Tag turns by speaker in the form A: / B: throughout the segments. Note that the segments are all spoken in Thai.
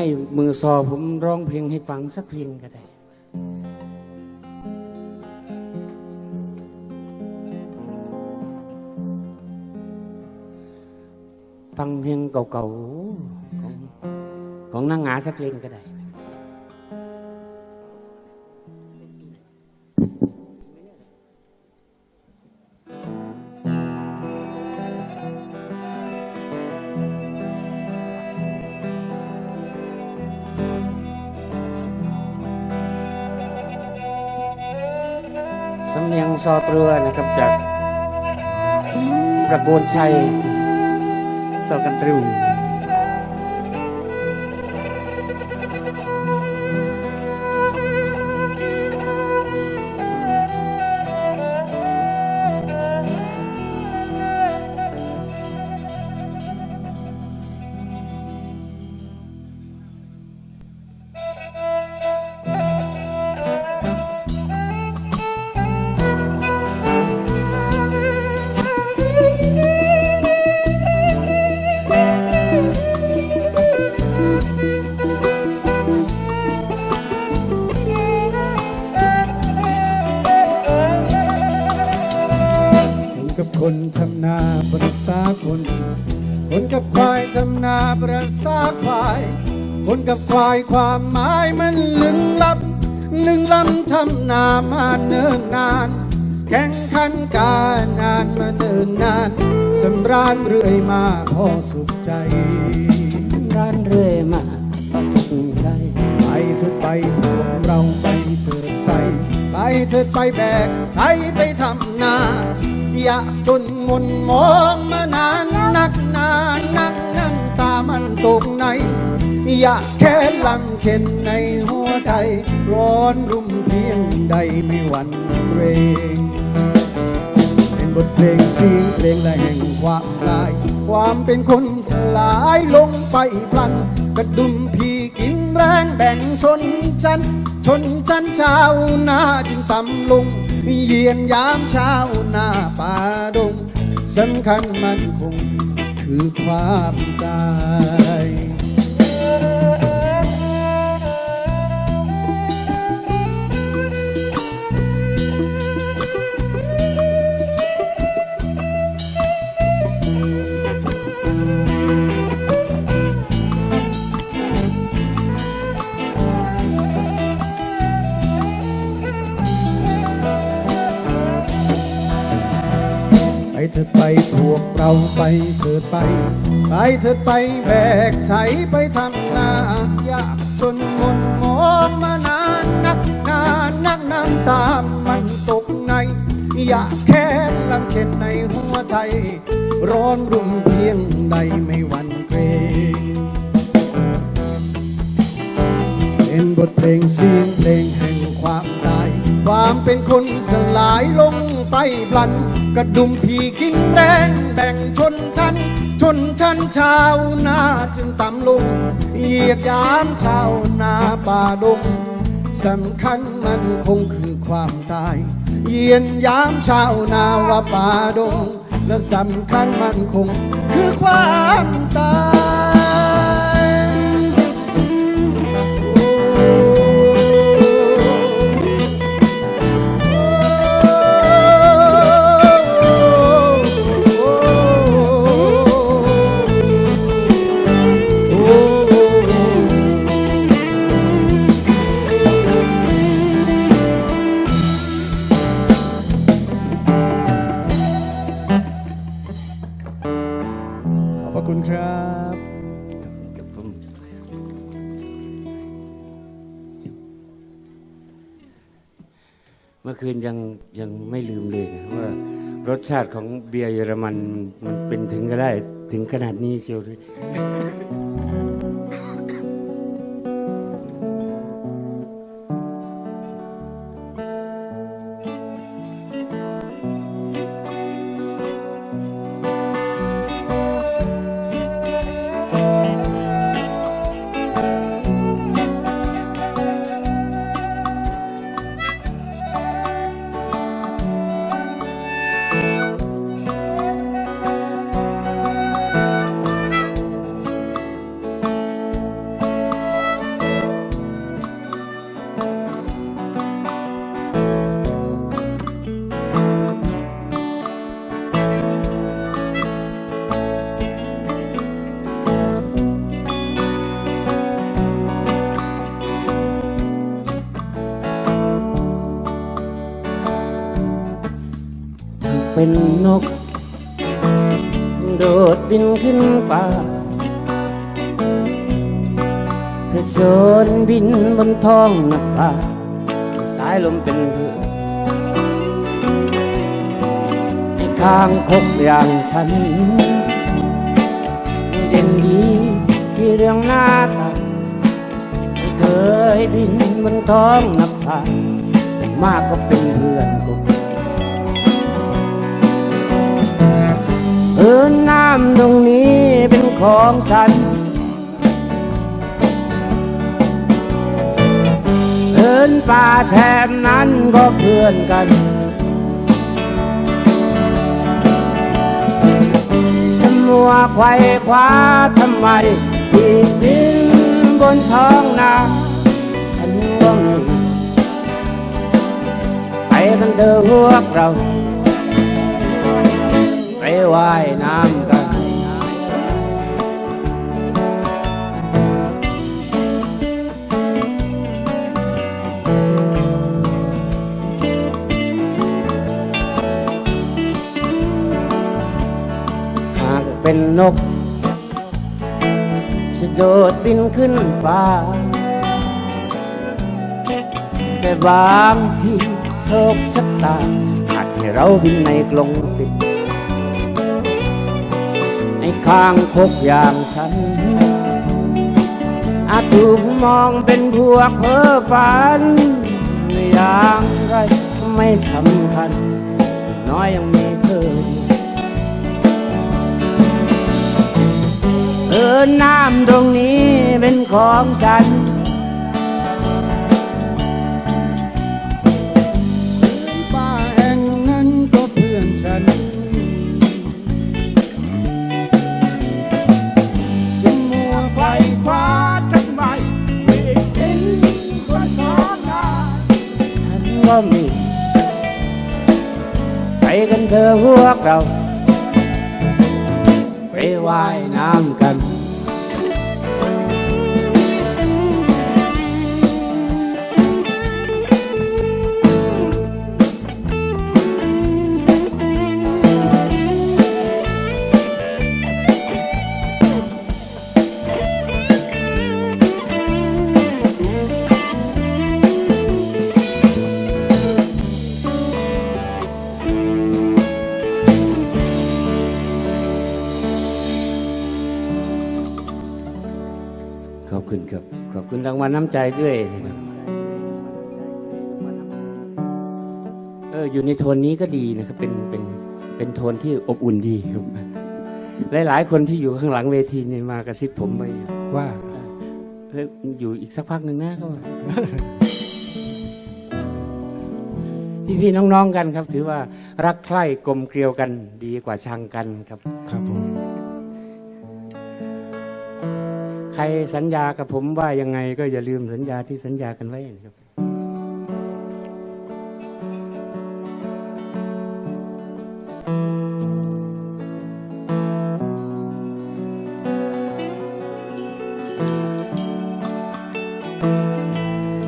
A: ให้มือซอผมร้องเพลงให้ฟังสักเพลงก็ได้ฟังเพลงเก่าๆของของนางหงาสักเพลงก็ได้ำเนียงซอเรือนะครับจากประโกนชัยสอกันตรู
B: ค กับคนทำนาประสาคน คนกับควายทำนาประสาควาย คนกับควายความหมายมันลึงลับ ลึงล้ำทำนามาเนิ่นนาน แข่งขันการงานมาเนิ่นนานสำราญเรื่อยมาพอสุขใจ
A: ร้านเรื่อยมาประสิทธิ์ใจ
B: ไปเถิดไปพวกเราไปเถิดไป ไปเถิดไปแบกไถไปทำนา อย่าจนมนมองมานานนักนานนักน้ำตามันตกใน อย่าแค่ลำเข็นในหัวใจ ร้อนรุ่มเพียงใดไม่หวั่นเกรงเป็นบทเพลงเสียงเพลงและแห่งความลาย ความเป็นคนสลายลงไปพลัน กระดุมพี่กินแรงแบ่งชนชั้นชนชั้นชาวนาจึงต่ำลง เยียนยามเช้าหน้าป่าดงสำคัญมันคงคือความตาย ถิดไปพวกเราไปเถิดไป ไปเถิดไปแบกไถไปทำนาอยากจนมนมองมานานนักนานนักน้ำตามันตกใน อยากแค้นลำเข็นในหัวใจ ร้อนรุ่มเพียงใดไม่หวั่นเกรงเป็นบทเพลงเสียงเพลงแห่งความตาย ความเป็นคนสลายลงไปพลัน กระดุมผีกินแรงแบ่งชนชั้น ชนชั้นชาวนาจึงต่ำลงเหยียดยามชาวนาป่าดงสำคัญมันคงคือความตายเยียนยามชาวนาว่าป่าดง และสำคัญมันคงคือความตาย ครับ
A: เมื่อคืนยังยังไม่ลืมเลยนะว่ารสชาติของเบียร์เยอรมันมันเป็นถึงก็ได้ถึงขนาดนี้เชียวเลย นท้องนับพาสายลมเป็นเพื่อนไอ้ขางคกอย่างฉันเด่นดีที่เรื่องหน้าตาไม่เคยบินบนท้องนภาแต่มากก็เป็นเพื่อนกบเออน้ำตรงนี้เป็นของฉันินป่าแถบนั้นก็เพื่อนกัน สมัวไขว่คว้าทำไมอีกดินบนท้องนาฉันก็มีไปกันเถอะพวกเรา ไปว่ายน้ำ เป็นนกจะโดดบินขึ้นฟ้า แต่บางทีโศกชะตาอาจให้เราบินในกลงติด ในข้างคกอย่างฉัน อาจถูกมองเป็นพวกเพ้อฝันอย่างไรไม่สำคัญ น้อยยังมี เออน้ำตรงนี้เป็นของฉัน
B: ป่าแห่งนั้นก็เพื่อนฉันจะมัวไขว่คว้าทำไมไม่เห็นว่าท้องนา
A: ฉันก็มีไปกันเถอะพวกเรา ไปว่ายน้ำกัน วัลน้ำใจด้วยนะครับเอออยู่ในโทนนี้ก็ดีนะครับ เป็นเป็นเป็นโทนที่อบอุ่นดีครับหลาย ๆ คนที่อยู่ข้างหลังเวทีเนี่ยมากระซิบผมไป
B: ว่า
A: เฮ้ยอยู่อีกสักพักหนึ่งนะเขาว่าพี่ๆน้องๆกันครับ ถือว่ารักใคร่กลมเกลียวกันดีกว่าชังกันครับ ใครสัญญากับผมว่ายังไงก็อย่าลืมสัญญาที่สัญญากันไว้นะครับ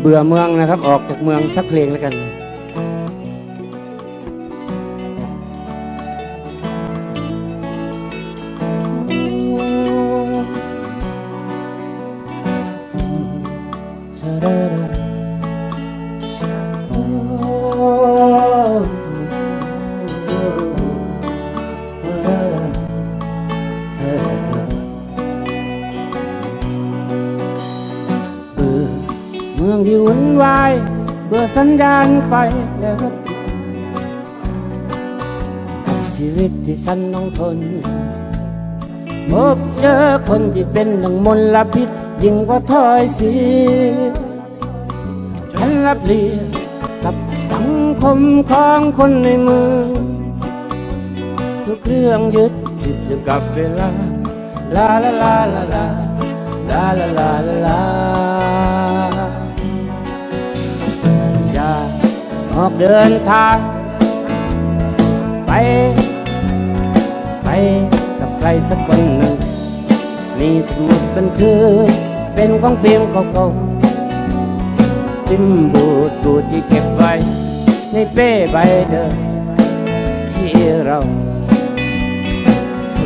A: เบื่อเมืองนะครับ ออกจากเมืองสักเพลงแล้วกัน เบื่อเมืองที่วุ่นวายเบื่อสัญญาณไฟและรถติดกับชีวิตที่ฉันต้องทนพบเจอคนที่เป็นดังมลพิษยิ่งกว่าถ้อยเสีย ฉันรับเรียนกับสังคมของคนในเมืองทุกเรื่องยึดติดอยู่กับเวลา ลาลาลาลาลาลาลาลาลาอย่าออกเดินทาง ไป ไปกับใครสักคนหนึ่งมีสมุดบันทึกเป็นของฟิล์มเก่า จิ้มบูดบูดที่เก็บไว้ ในเป้ใบเดิมที่เราเค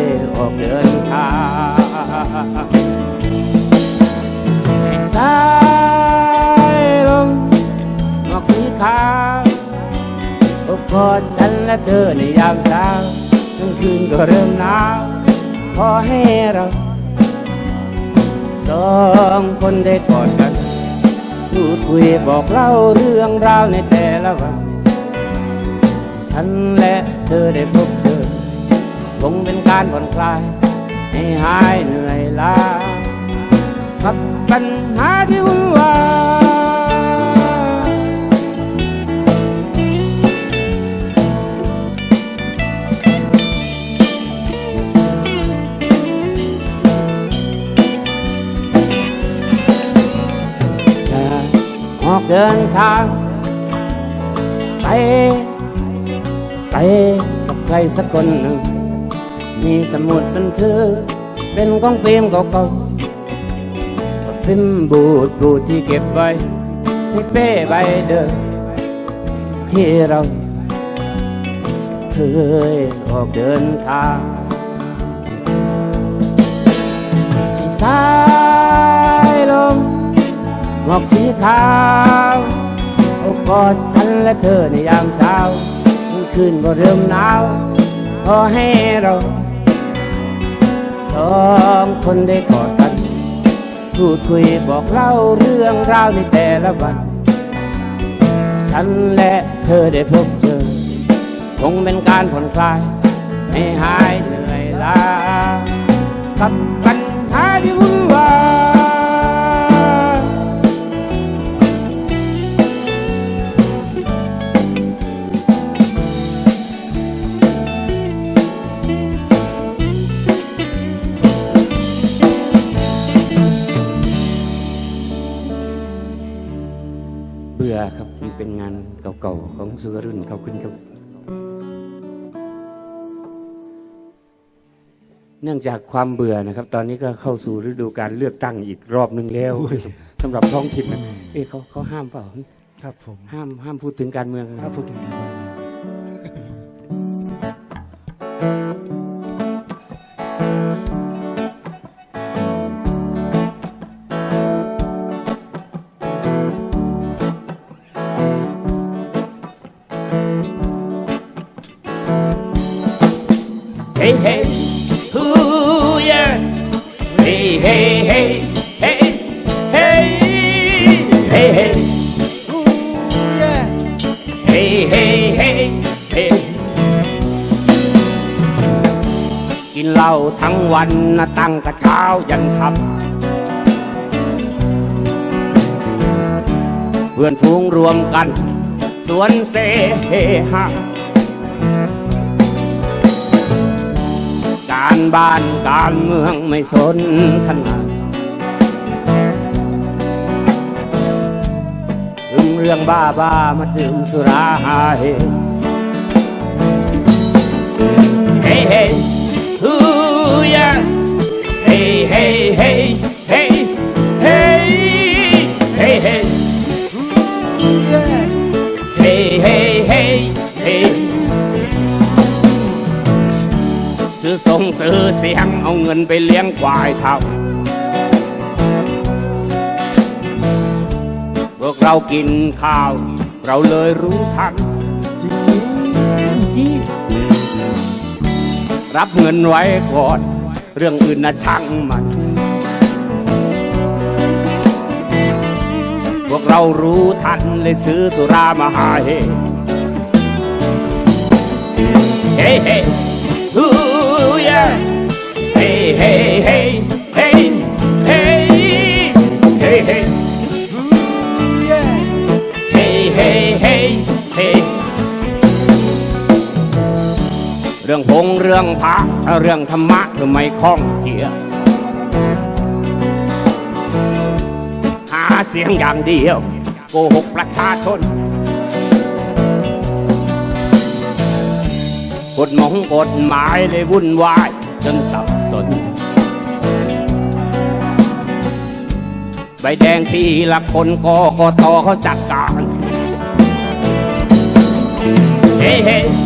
A: ยออกเดินทางสายลมหมอกสีขาวอบกอดฉันและเธอในยามเช้ากลางคืนก็เริ่มหนาวพอให้เราสองคนได้กอดกัน พูดคุยบอกเล่าเรื่องราวในแต่ละวันที่ฉันและเธอได้พบเจอคงเป็นการผ่อนคลาย ให้หายเหนื่อยล้ากับปัญหาที่วุ่น ออกเดินทางไปไปกับใครสักคนหนึ่งมีสมุดบันทึกเป็นของฟิล์มเก่าๆฟิล์มบูดบูดที่เก็บไว้ในเป้ใบเดิมที่เราเคยออกเดินทางให้สายลม หมอกสีขาวโอบกอดฉันและเธอในยามเช้าคืนก็เริ่มหนาวพอให้เราสองคนได้กอดกัน พูดคุยบอกเล่าเรื่องราวในแต่ละวัน ฉันและเธอได้พบเจอ คงเป็นการผ่อนคลาย ให้หายเหนื่อยล้ากับปัญ ก่าๆของสุวรุ่นเขาขึ้นครับ เนื่องจากความเบื่อนะครับ ตอนนี้ก็เข้าสู่ฤดูการเลือกตั้งอีกรอบหนึ่งแล้วสำหรับท้องถิ่นนะเอ้เขาเขาห้ามเปล่า
B: ครับผม
A: ห้ามห้ามพูดถึงการเมืองนะ
B: ถ้าพูดถึง กระ
A: เช้ายันค่ำเพื่อนฝูงรวมกัน สวนเสเฮฮาการบ้านการเมืองไม่สนทนาถึงเรื่องบ้าบ้ามาดื่มสุราหาเฮเฮ้เฮ้ เฮ้เฮ้เฮ้เฮ้เฮ้เฮ้เฮ้
B: อู้เย่
A: เฮ้เฮ้เฮ้เฮ้ซื้อส่งซื้อเสียงเอาเงินไปเลี้ยงควายเท่า พวกเรากินข้าว เราเลยรู้ทัน
B: จริง
A: จีรับเงินไว้ก่อน เรื่องอื่นนะช่างมัน พวกเรารู้ทันเลยซื้อสุรามาหาเฮเฮ้เฮ้ฮูยาเฮ้เฮ้เฮ้เฮ้ เรื่องพงเรื่องพระเรื่องธรรมะเธอไม่คล้องเกียวหาเสียงอย่างเดียว โกหกประชาชนกฎหมงกฎหมายเลยวุ่นวายจนสับสน ใบแดงทีละคนกกตเขาจัดการ เฮ้เฮ้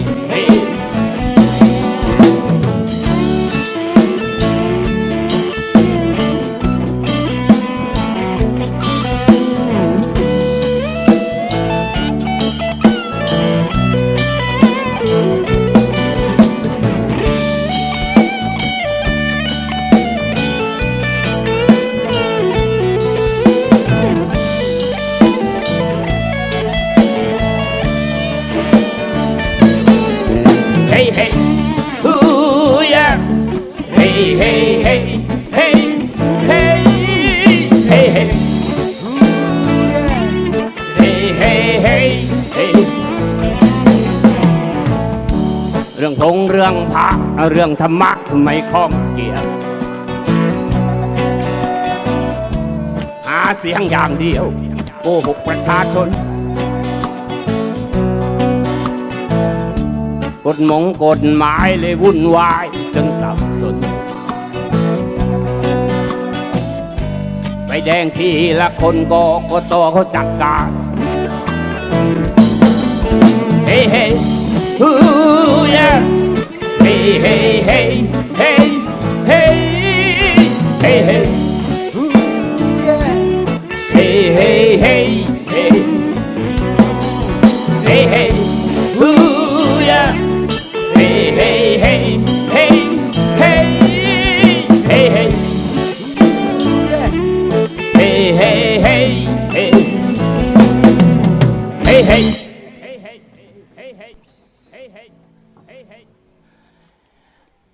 A: เรื่องธรรมะไม่ข้องเกี่ยว หาเสียงอย่างเดียวโกหกประชาชน กฎมงกฎหมายเลยวุ่นวายจนสับสนไปแดงทีละคนก็ก็ตอเขาจัดการเฮ้เฮ้ฮู้ย Hey, hey, hey, hey, hey, hey, hey. Ooh, yeah. Hey, hey, hey, hey. Hey, hey. Ooh.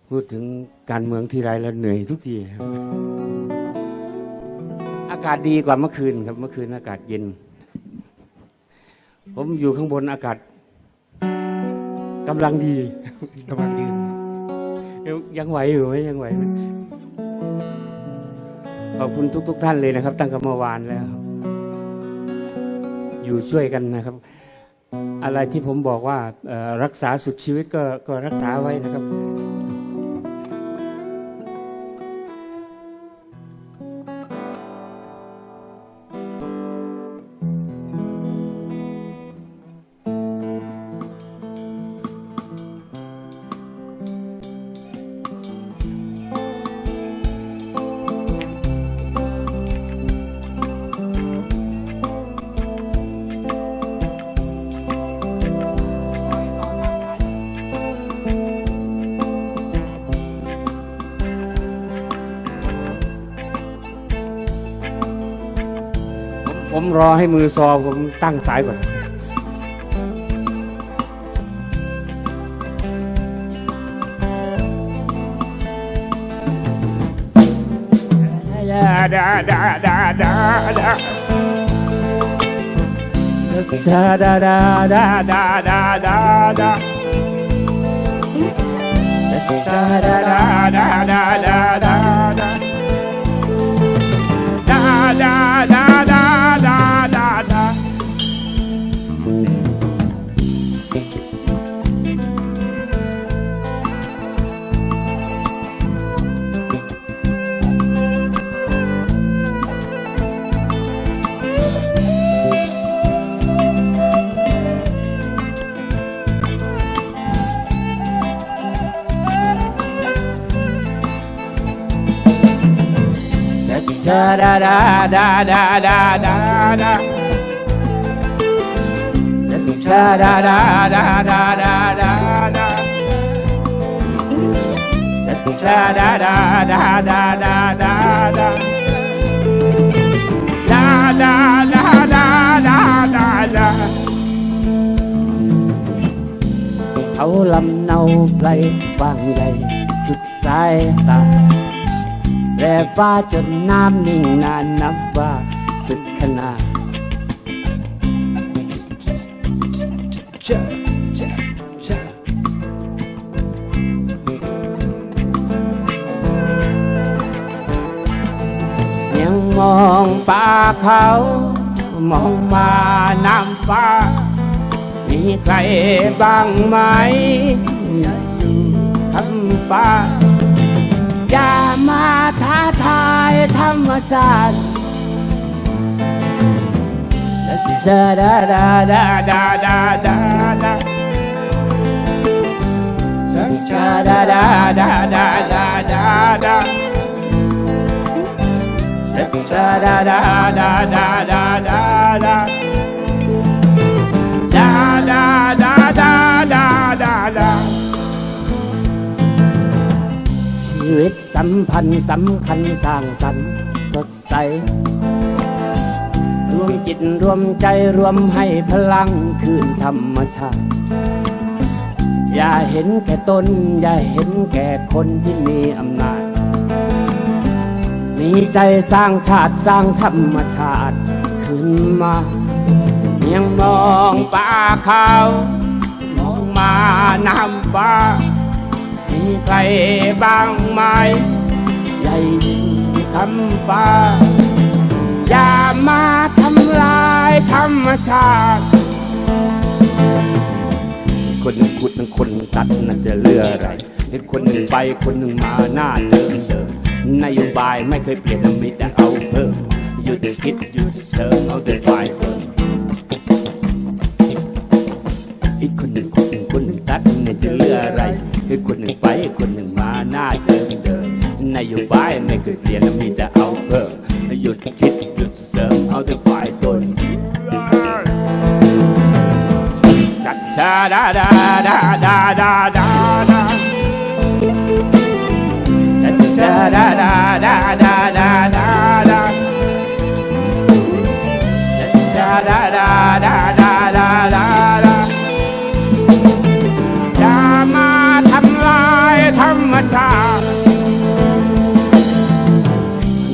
A: พูดถึงการเมืองทีไรแล้วเหนื่อยทุกทีครับ อากาศดีกว่าเมื่อคืนครับ เมื่อคืนอากาศเย็น ผมอยู่ข้างบนอากาศกำลังดี
B: กำลังยืน
A: ยังไหวอยู่ไหมยังไหวไหมขอบคุณทุกทุกๆท่านเลยนะครับ ตั้งแต่เมื่อวานแล้ว อยู่ช่วยกันนะครับ อะไรที่ผมบอกว่ารักษาสุดชีวิตก็ก็รักษาไว้นะครับ รอให้มือซอผมตั้งสายก่อนดาดาดาดาดาดาซาดาดาดาดาดาดาดาซาดาดาดาดาดาดาาชาดาดาดาดาดาดาดาดาดาดาดาดาดาดาเขาลำเนาไพลกว้างใหญ่สุดสายตา แร่ฟ้าจนน้ำนิ่งนานนับว่าสุดขนาดยังมองป่าเขา มองมาน้ำฟ้า มีใครบ้างไหมอยู่คำฟ้า อย่ามาท้าทายธรรมศาสตร์ดาดาดาดาดาดาดาดา
B: ชา
A: ดาดาดาดาดาดาดาชาดาดาดาดาดาดา สัมพันธ์สำคัญสร้างสรรค์สดใส รวมจิตรวมใจรวมให้พลังคืนธรรมชาติ อย่าเห็นแก่ตน อย่าเห็นแก่คนที่มีอำนาจ มีใจสร้างชาติสร้างธรรมชาติ ขึ้นมาเพียงมองป่าเขา มองมาน้ำฟ้า ใครบ้างไหมใหญ่ยิ่งคำฟ้า อย่ามาทำลายธรรมชาติ คนหนึ่งขุดหนึ่งคนตัดนั่นจะเลืออะไรให้คนหนึ่งไปคนหนึ่งมาหน้าเดินเดินนโยบายไม่เคยเปลี่ยนมีแต่เอาเพิ่มหยุดคิดหยุดเสริมเอาแต่ฝ่ายเพิ่มอีกคนหนึ่งคนหนึ่งคนหนึ่งตัดนั่นจะเลืออะไร คนหนึ่งไปคนหนึ่งมาหน้าเดิมเดิมนโยบายไม่เคยเปลี่ยนและมีแต่เอาเพิ่มหยุดคิดหยุดเสริมเอาแต่ฝ่ายตนจัดชาดาดาดาดาดาดาดาจัดาดาดาดาดาดาดาดาจัดาดาดาดา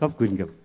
A: ขอบคุณครับ